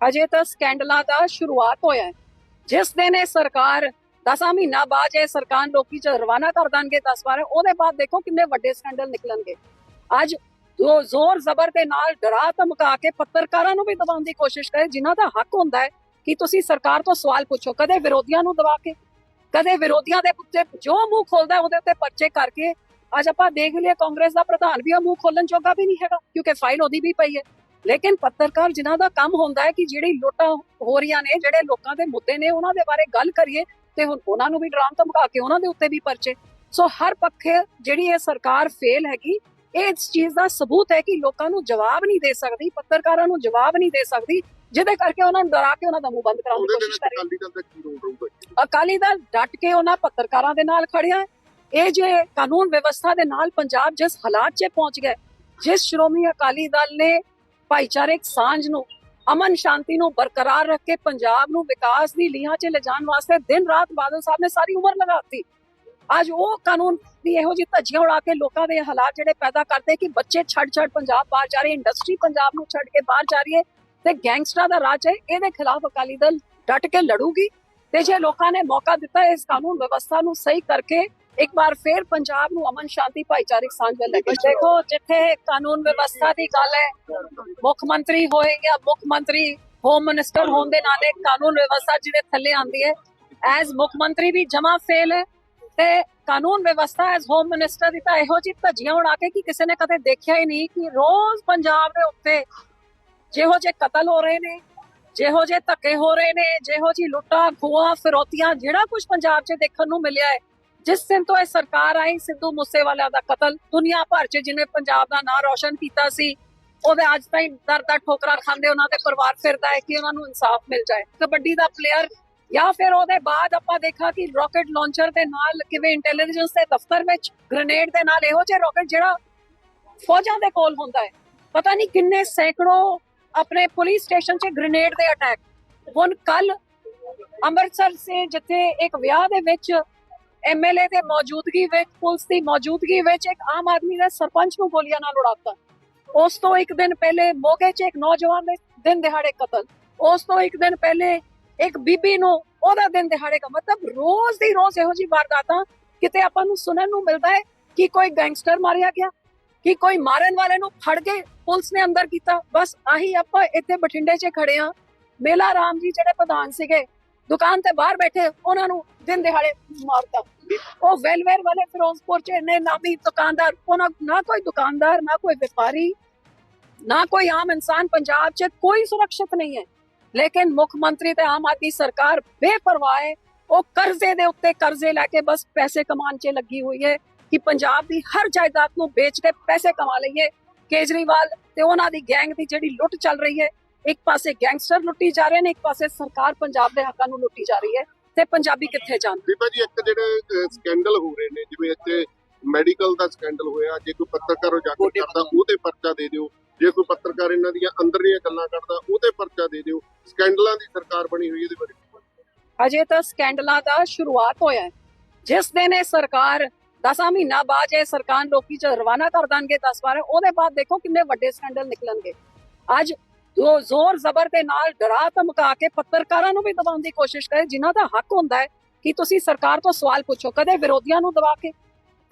ਅਜੇ ਤਾਂ ਸਕੈਂਡਲਾਂ ਦਾ ਸ਼ੁਰੂਆਤ ਹੋਇਆ ਹੈ। ਜਿਸ ਦਿਨ ਇਹ ਸਰਕਾਰ 10 ਮਹੀਨਾ ਬਾਅਦ ਇਹ ਸਰਕਾਰ ਲੋਕੀ ਚ ਰਵਾਨਾ ਕਰ ਦੇਣਗੇ 10 ਵਾਰ, ਉਹਦੇ ਬਾਅਦ ਦੇਖੋ ਕਿੰਨੇ ਵੱਡੇ ਸਕੈਂਡਲ ਨਿਕਲਣਗੇ। ਅੱਜ ਜੋ ਜ਼ੋਰ ਜ਼ਬਰ ਦੇ ਨਾਲ ਡਰਾ ਧਮਕਾ ਕੇ ਪੱਤਰਕਾਰਾਂ ਨੂੰ ਵੀ ਦਬਾਉਣ ਦੀ ਕੋਸ਼ਿਸ਼ ਕਰੇ, ਜਿਨ੍ਹਾਂ ਦਾ ਹੱਕ ਹੁੰਦਾ ਹੈ ਕਿ ਤੁਸੀਂ ਸਰਕਾਰ ਤੋਂ ਸਵਾਲ ਪੁੱਛੋ, ਕਦੇ ਵਿਰੋਧੀਆਂ ਨੂੰ ਦਬਾ ਕੇ, ਕਦੇ ਵਿਰੋਧੀਆਂ ਦੇ ਉੱਤੇ ਜੋ ਮੂੰਹ ਖੋਲਦਾ ਉਹਦੇ ਉੱਤੇ ਪਰਚੇ ਕਰਕੇ, ਅੱਜ ਆਪਾਂ ਦੇਖ ਲਿਆ ਕਾਂਗਰਸ ਦਾ ਪ੍ਰਧਾਨ ਵੀ ਉਹ ਮੂੰਹ ਖੋਲਣ ਜੋਗਾ ਵੀ ਨਹੀਂ ਹੈਗਾ, ਕਿਉਂਕਿ ਫਾਈਲ ਉਹਦੀ ਵੀ ਪਈ ਹੈ। ਲੇਕਿਨ ਪੱਤਰਕਾਰ ਜਿਨ੍ਹਾਂ ਦਾ ਕੰਮ ਹੁੰਦਾ ਹੈ ਕਿ ਜਿਹੜੀ ਲੁੱਟਾਂ ਹੋ ਰਹੀਆਂ ਨੇ ਜਿਹੜੇ ਲੋਕਾਂ ਦੇ ਮੁੱਦੇ ਨੇ ਉਹਨਾਂ ਦੇ ਬਾਰੇ ਗੱਲ ਕਰੀਏ ਤੇ ਹੁਣ ਉਹਨਾਂ ਨੂੰ ਵੀ ਡਰਾਮ ਧਮਕਾ ਕੇ ਉਹਨਾਂ ਦੇ ਉੱਤੇ ਵੀ ਪਰਚੇ। ਸੋ ਹਰ ਪੱਖੇ ਜਿਹੜੀ ਇਹ ਸਰਕਾਰ ਫੇਲ ਹੈਗੀ ਇਹ ਇਸ ਚੀਜ਼ ਦਾ ਸਬੂਤ ਹੈ ਕਿ ਲੋਕਾਂ ਨੂੰ ਜਵਾਬ ਨਹੀਂ ਦੇ ਸਕਦੀ ਪੱਤਰਕਾਰਾਂ ਨੂੰ ਜਵਾਬ ਨਹੀਂ ਦੇ ਸਕਦੀ ਜਿਹਦੇ ਕਰਕੇ ਉਹਨਾਂ ਨੂੰ ਡਰਾ ਕੇ ਉਹਨਾਂ ਦਾ ਮੂੰਹ ਬੰਦ ਕਰਾਉਣ ਦੀ ਕੋਸ਼ਿਸ਼ ਕਰ ਰਹੀ ਹੈ ਅਕਾਲੀ ਦਲ ਡਟ ਕੇ ਉਹਨਾਂ ਪੱਤਰਕਾਰਾਂ ਦੇ ਨਾਲ ਖੜਿਆ। ਇਹ ਜੇ ਕਾਨੂੰਨ ਵਿਵਸਥਾ ਦੇ ਨਾਲ ਪੰਜਾਬ ਜਿਸ ਹਾਲਾਤ 'ਚ ਪਹੁੰਚ ਗਏ ਜਿਸ ਸ਼੍ਰੋਮਣੀ ਅਕਾਲੀ ਦਲ ਨੇ ਭਾਈਚਾਰਕ ਸਾਂਝ ਨੂੰ, ਅਮਨ ਸ਼ਾਂਤੀ ਨੂੰ ਬਰਕਰਾਰ ਰੱਖ ਕੇ ਪੰਜਾਬ ਨੂੰ ਵਿਕਾਸ ਦੀ ਲੀਹਾਂ 'ਚ ਲਿਜਾਣ ਵਾਸਤੇ ਦਿਨ ਰਾਤ ਬਾਦਲ ਸਾਹਿਬ ਨੇ ਸਾਰੀ ਉਮਰ ਲਗਾਤੀ। ਅੱਜ ਉਹ ਕਾਨੂੰਨ ਦੀ ਇਹੋ ਜਿਹੀ ਧੱਜੀਆਂ ਉਡਾ ਕੇ ਲੋਕਾਂ ਦੇ ਹਾਲਾਤ ਜਿਹੜੇ ਪੈਦਾ ਕਰਦੇ ਕਿ ਬੱਚੇ ਛੱਡ ਛੱਡ ਪੰਜਾਬ ਬਾਹਰ ਜਾ ਰਹੇ ਇੰਡਸਟਰੀ ਪੰਜਾਬ ਨੂੰ ਛੱਡ ਕੇ ਬਾਹਰ ਜਾ ਰਹੀ ਹੈ ਤੇ ਗੈਂਗਸਟਰਾਂ ਦਾ ਰਾਜ ਹੈ, ਇਹਦੇ ਖਿਲਾਫ ਅਕਾਲੀ ਦਲ ਡਟ ਕੇ ਲੜੂਗੀ ਤੇ ਜੇ ਲੋਕਾਂ ਨੇ ਮੌਕਾ ਦਿੱਤਾ ਇਸ ਕਾਨੂੰਨ ਵਿਵਸਥਾ ਨੂੰ ਸਹੀ ਕਰਕੇ ਇੱਕ ਵਾਰ ਫੇਰ ਪੰਜਾਬ ਨੂੰ ਅਮਨ ਸ਼ਾਂਤੀ ਭਾਈਚਾਰਕ ਸਾਂਝ ਵੱਲ ਲੈ ਕੇ ਦੇਖੋ, ਜਿੱਥੇ ਕਾਨੂੰਨ ਵਿਵਸਥਾ ਦੀ ਗੱਲ ਹੈ, ਮੁੱਖ ਮੰਤਰੀ ਹੋਏ ਜਾਂ ਮੁੱਖ ਮੰਤਰੀ ਹੋਮ ਮਿਨਿਸਟਰ ਹੋਣ ਦੇ ਨਾਲੇ ਕਾਨੂੰਨ ਵਿਵਸਥਾ ਜਿਹੜੇ ਥੱਲੇ ਆਂਦੀ ਹੈ ਐਜ਼ ਮੁੱਖ ਮੰਤਰੀ ਵੀ ਜਮਾ ਫੇਲ ਹੈ, ਤੇ ਕਾਨੂੰਨ ਵਿਵਸਥਾ ਐਜ਼ ਹੋਮ ਮਿਨਿਸਟਰ ਦੀ ਤਾਂ ਇਹੋ ਜਿਹੀ ਧੱਜੀਆਂ ਉਡਾ ਕੇ ਕਿ ਕਿਸੇ ਨੇ ਕਦੇ ਦੇਖਿਆ ਹੀ ਨਹੀਂ ਕਿ ਰੋਜ਼ ਪੰਜਾਬ ਦੇ ਉੱਤੇ ਜਿਹੋ ਜਿਹੇ ਕਤਲ ਹੋ ਰਹੇ ਨੇ, ਜਿਹੋ ਜਿਹੇ ਧੱਕੇ ਹੋ ਰਹੇ ਨੇ, ਜਿਹੋ ਜਿਹੀ ਲੁੱਟਾਂ ਖੋਹਾਂ ਫਿਰੋਤੀਆਂ, ਜਿਹੜਾ ਕੁਝ ਪੰਜਾਬ 'ਚ ਦੇਖਣ ਨੂੰ ਮਿਲਿਆ ਹੈ ਜਿਸ ਦਿਨ ਤੋਂ ਇਹ ਸਰਕਾਰ ਆਈ, ਸਿੱਧੂ ਮੂਸੇਵਾਲਾ ਦਾ ਕਤਲ, ਦੁਨੀਆ ਭਰ 'ਚ ਜਿਹਨੇ ਪੰਜਾਬ ਦਾ ਨਾਂ ਰੌਸ਼ਨ ਕੀਤਾ ਸੀ, ਉਹਦੇ ਅੱਜ ਤਾਈਂ ਦਰ ਦਰ ਠੋਕਰਾਂ ਖਾਂਦੇ ਉਹਨਾਂ ਦੇ ਪਰਿਵਾਰ ਫਿਰਦਾ ਹੈ ਕਿ ਉਹਨਾਂ ਨੂੰ ਇਨਸਾਫ ਮਿਲ ਜਾਏ। ਕਬੱਡੀ ਦਾ ਪਲੇਅਰ ਜਾਂ ਫਿਰ ਉਹਦੇ ਬਾਅਦ ਆਪਾਂ ਦੇਖਾ ਕਿ ਰਾਕਟ ਲਾਂਚਰ ਦੇ ਨਾਲ ਕਿਵੇਂ ਇੰਟੈਲੀਜੈਂਸ ਦੇ ਦਫ਼ਤਰ ਵਿੱਚ ਗ੍ਰੇਨੇਡ ਦੇ ਨਾਲ ਇਹੋ ਜਿਹੇ ਰਾਕਟ ਜਿਹੜਾ ਫੌਜਾਂ ਦੇ ਕੋਲ ਹੁੰਦਾ ਹੈ। ਪਤਾ ਨਹੀਂ ਕਿੰਨੇ ਸੈਂਕੜੋ ਆਪਣੇ ਪੁਲਿਸ ਸਟੇਸ਼ਨ 'ਚ ਗ੍ਰੇਨੇਡ ਦੇ ਅਟੈਕ ਹੁਣ ਕੱਲ ਅੰਮ੍ਰਿਤਸਰ ਸੇ ਜਿੱਥੇ ਇੱਕ ਵਿਆਹ ਦੇ ਵਿੱਚ ਐਮਐਲਏ ਦੇ ਮੌਜੂਦਗੀ ਵਿੱਚ, ਪੁਲਿਸ ਦੀ ਮੌਜੂਦਗੀ ਵਿੱਚ ਇੱਕ ਆਮ ਆਦਮੀ ਦੇ ਸਰਪੰਚ ਨੂੰ ਗੋਲੀਆਂ ਨਾਲ ਉਡਾਤਾ। ਉਸ ਤੋਂ ਇੱਕ ਦਿਨ ਪਹਿਲੇ ਮੋਗੇ 'ਚ ਇੱਕ ਨੌਜਵਾਨ ਦੇ ਦਿਨ ਦਿਹਾੜੇ ਕਤਲ। ਉਸ ਤੋਂ ਇੱਕ ਦਿਨ ਪਹਿਲੇ ਇੱਕ ਬੀਬੀ ਨੂੰ ਉਹਦਾ ਦਿਨ ਦਿਹਾੜੇ ਦਾ ਮਤਲਬ ਰੋਜ਼ ਦੀ ਰੋਜ਼ ਇਹੋ ਜਿਹੀ ਵਾਰਦਾਤਾਂ ਕਿਤੇ ਆਪਾਂ ਨੂੰ ਸੁਣਨ ਨੂੰ ਮਿਲਦਾ ਹੈ ਕਿ ਕੋਈ ਗੈਂਗਸਟਰ ਮਾਰਿਆ ਗਿਆ, ਕਿ ਕੋਈ ਮਾਰਨ ਵਾਲੇ ਨੂੰ ਫੜ ਕੇ ਪੁਲਿਸ ਨੇ ਅੰਦਰ ਕੀਤਾ। ਬਸ ਆਹੀ ਆਪਾਂ ਇੱਥੇ ਬਠਿੰਡੇ 'ਚ ਖੜੇ ਆ ਮੇਲਾ ਰਾਮ ਜੀ ਜਿਹੜੇ ਪ੍ਰਧਾਨ ਸੀਗੇ ਦੁਕਾਨ ਤੇ ਬਾਹਰ ਬੈਠੇ ਉਹਨਾਂ ਨੂੰ ਦਿਨ ਦਿਹਾੜੇ ਮਾਰਤਾ। ਉਹ ਵੈਲਵੇਰ ਵਾਲੇ ਫਿਰੋਜ਼ਪੁਰ 'ਚ ਇੰਨੇ ਨਾਮੀ ਦੁਕਾਨਦਾਰ, ਉਹਨਾਂ ਨਾ ਕੋਈ ਦੁਕਾਨਦਾਰ, ਨਾ ਕੋਈ ਵਪਾਰੀ, ਨਾ ਕੋਈ ਆਮ ਇਨਸਾਨ ਪੰਜਾਬ 'ਚ ਕੋਈ ਸੁਰੱਖਿਅਤ ਨਹੀਂ ਹੈ। ਲੇਕਿਨ ਮੁੱਖ ਮੰਤਰੀ ਤੇ ਆਮ ਆਦਮੀ ਸਰਕਾਰ ਬੇਪਰਵਾਹ ਹੈ। ਉਹ ਕਰਜ਼ੇ ਦੇ ਉੱਤੇ ਕਰਜ਼ੇ ਲੈ ਕੇ ਬਸ ਪੈਸੇ ਕਮਾਉਣ 'ਚ ਲੱਗੀ ਹੋਈ ਹੈ ਕਿ ਪੰਜਾਬ ਦੀ ਹਰ ਜਾਇਦਾਦ ਨੂੰ ਵੇਚ ਕੇ ਪੈਸੇ ਕਮਾ ਲਈਏ। ਕੇਜਰੀਵਾਲ ਤੇ ਉਹਨਾਂ ਦੀ ਗੈਂਗ ਦੀ ਜਿਹੜੀ ਲੁੱਟ ਚੱਲ ਰਹੀ ਹੈ ਇੱਕ ਪਾਸੇ ਗੈਂਗਸਟਰ ਲੁੱਟੀ ਜਾ ਰਹੇ ਨੇ ਇੱਕ ਪਾਸੇ ਸਰਕਾਰ ਪੰਜਾਬ ਦੇ ਹੱਕਾਂ ਨੂੰ ਲੁੱਟੀ ਜਾ ਰਹੀ ਹੈ। ਤੇ ਪੰਜਾਬੀ ਕਿੱਥੇ ਜਾਣ? ਬੀਬਾ ਜੀ ਇੱਕ ਜਿਹੜੇ ਸਕੈਂਡਲ ਹੋ ਰਹੇ ਨੇ ਜਿਵੇਂ ਇੱਥੇ ਮੈਡੀਕਲ ਦਾ ਸਕੈਂਡਲ ਹੋਇਆ ਜੇ ਕੋਈ ਪੱਤਰਕਾਰ ਉਜਾਗਰ ਕਰਦਾ ਉਹਦੇ ਪਰਚਾ ਦੇ ਦਿਓ। ਜੇ ਕੋਈ ਪੱਤਰਕਾਰ ਇਹਨਾਂ ਦੀਆਂ ਅੰਦਰਲੀਆਂ ਗੱਲਾਂ ਕਰਦਾ ਉਹਦੇ ਪਰਚਾ ਦੇ ਦਿਓ। ਸਕੈਂਡਲਾਂ ਦੀ ਸਰਕਾਰ ਬਣੀ ਹੋਈ ਇਹਦੇ ਬਾਰੇ। ਅਜੇ ਤਾਂ ਸਕੈਂਡਲਾਂ ਦਾ ਸ਼ੁਰੂਆਤ ਹੋਇਆ ਹੈ। ਜਿਸ ਦਿਨ ਇਹ ਸਰਕਾਰ 10 ਮਹੀਨਾ ਬਾਅਦ ਇਹ ਸਰਕਾਰ ਲੋਕੀ ਚ ਰਵਾਨਾ ਕਰ ਦੇਣਗੇ 10 ਵਾਰ ਉਹਦੇ ਬਾਅਦ ਦੇਖੋ ਕਿੰਨੇ ਵੱਡੇ ਸਕੈਂਡਲ ਨਿਕਲਣਗੇ। ਅੱਜ ਜੋ ਜ਼ੋਰ ਜ਼ਬਰ ਦੇ ਨਾਲ ਡਰਾ ਧਮਕਾ ਕੇ ਪੱਤਰਕਾਰਾਂ ਨੂੰ ਵੀ ਦਬਾਉਣ ਦੀ ਕੋਸ਼ਿਸ਼ ਕਰੇ, ਜਿਨ੍ਹਾਂ ਦਾ ਹੱਕ ਹੁੰਦਾ ਹੈ ਕਿ ਤੁਸੀਂ ਸਰਕਾਰ ਤੋਂ ਸਵਾਲ ਪੁੱਛੋ, ਕਦੇ ਵਿਰੋਧੀਆਂ ਨੂੰ ਦਬਾ ਕੇ,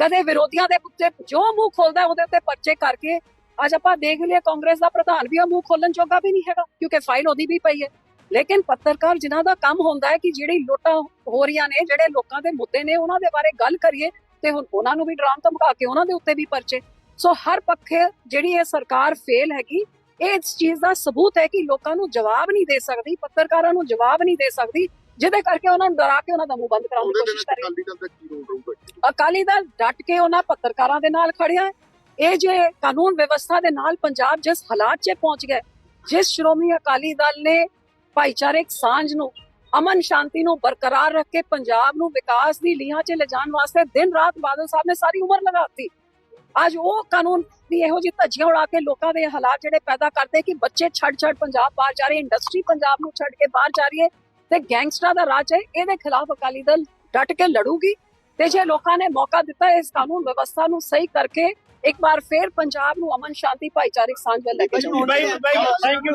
ਕਦੇ ਵਿਰੋਧੀਆਂ ਦੇ ਉੱਤੇ ਜੋ ਮੂੰਹ ਖੋਲਦਾ ਉਹਦੇ ਉੱਤੇ ਪਰਚੇ ਕਰਕੇ ਅੱਜ ਆਪਾਂ ਦੇਖ ਲਿਆ ਕਾਂਗਰਸ ਦਾ ਪ੍ਰਧਾਨ ਵੀ ਉਹ ਮੂੰਹ ਖੋਲਣ ਜੋਗਾ ਵੀ ਨਹੀਂ ਹੈਗਾ, ਕਿਉਂਕਿ ਫਾਈਲ ਉਹਦੀ ਵੀ ਪਈ ਹੈ। ਲੇਕਿਨ ਪੱਤਰਕਾਰ ਜਿਨ੍ਹਾਂ ਦਾ ਕੰਮ ਹੁੰਦਾ ਹੈ ਕਿ ਜਿਹੜੀ ਲੁੱਟਾਂ ਹੋ ਰਹੀਆਂ ਨੇ, ਜਿਹੜੇ ਲੋਕਾਂ ਦੇ ਮੁੱਦੇ ਨੇ, ਉਹਨਾਂ ਦੇ ਬਾਰੇ ਗੱਲ ਕਰੀਏ ਤੇ ਹੁਣ ਉਹਨਾਂ ਨੂੰ ਵੀ ਡਰਾਮ ਧਮਕਾ ਕੇ ਉਹਨਾਂ ਦੇ ਉੱਤੇ ਵੀ ਪਰਚੇ। ਸੋ ਹਰ ਪੱਖੇ ਜਿਹੜੀ ਇਹ ਸਰਕਾਰ ਫੇਲ ਹੈਗੀ ਇਹ ਇਸ ਚੀਜ਼ ਦਾ ਸਬੂਤ ਹੈ ਕਿ ਲੋਕਾਂ ਨੂੰ ਜਵਾਬ ਨਹੀਂ ਦੇ ਸਕਦੀ ਪੱਤਰਕਾਰਾਂ ਨੂੰ ਜਵਾਬ ਨਹੀਂ ਦੇ ਸਕਦੀ ਜਿਹਦੇ ਕਰਕੇ ਉਹਨਾਂ ਨੂੰ ਡਰਾ ਕੇ ਉਹਨਾਂ ਦਾ ਮੂੰਹ ਬੰਦ ਕਰਾਉਣ ਦੀ ਕੋਸ਼ਿਸ਼ ਕਰ ਰਹੀ ਅਕਾਲੀ ਦਲ ਡਟ ਕੇ ਉਹਨਾਂ ਪੱਤਰਕਾਰਾਂ ਦੇ ਨਾਲ ਖੜਿਆ। ਇਹ ਜੇ ਕਾਨੂੰਨ ਵਿਵਸਥਾ ਦੇ ਨਾਲ ਪੰਜਾਬ ਜਿਸ ਹਾਲਾਤ 'ਚ ਪਹੁੰਚ ਗਏ ਜਿਸ ਸ਼੍ਰੋਮਣੀ ਅਕਾਲੀ ਦਲ ਨੇ ਭਾਈਚਾਰਕ ਸਾਂਝ ਨੂੰ ਅਮਨ ਸ਼ਾਂਤੀ ਨੂੰ ਬਰਕਰਾਰ ਰੱਖ ਕੇ ਪੰਜਾਬ ਨੂੰ ਵਿਕਾਸ ਦੀ ਲੀਹਾਂ 'ਚ ਲਿਜਾਣ ਵਾਸਤੇ ਦਿਨ ਰਾਤ ਬਾਦਲ ਸਾਹਿਬ ਨੇ ਸਾਰੀ ਉਮਰ ਲਗਾਤੀ ਅੱਜ ਉਹ ਕਾਨੂੰਨ ਦੀ ਇਹੋ ਜਿਹੀ ਧੱਜੀਆਂ ਉਡਾ ਕੇ ਲੋਕਾਂ ਦੇ ਹਾਲਾਤ ਜਿਹੜੇ ਪੈਦਾ ਕਰਦੇ ਕਿ ਬੱਚੇ ਛੱਡ ਛੱਡ ਪੰਜਾਬ ਬਾਹਰ ਜਾ ਰਹੇ ਇੰਡਸਟਰੀ ਪੰਜਾਬ ਨੂੰ ਛੱਡ ਕੇ ਬਾਹਰ ਜਾ ਰਹੀ ਹੈ ਤੇ ਗੈਂਗਸਟਰਾਂ ਦਾ ਰਾਜ ਹੈ ਇਹਦੇ ਖਿਲਾਫ ਅਕਾਲੀ ਦਲ ਡਟ ਕੇ ਲੜੂਗੀ ਤੇ ਜੇ ਲੋਕਾਂ ਨੇ ਮੌਕਾ ਦਿੱਤਾ ਇਸ ਕਾਨੂੰਨ ਵਿਵਸਥਾ ਨੂੰ ਸਹੀ ਕਰਕੇ ਇੱਕ ਵਾਰ ਫੇਰ ਪੰਜਾਬ ਨੂੰ ਅਮਨ ਸ਼ਾਂਤੀ ਭਾਈਚਾਰਕ ਸਾਂਝ ਵੱਲ ਲੈ ਕੇ ਥੈਂਕ ਯੂ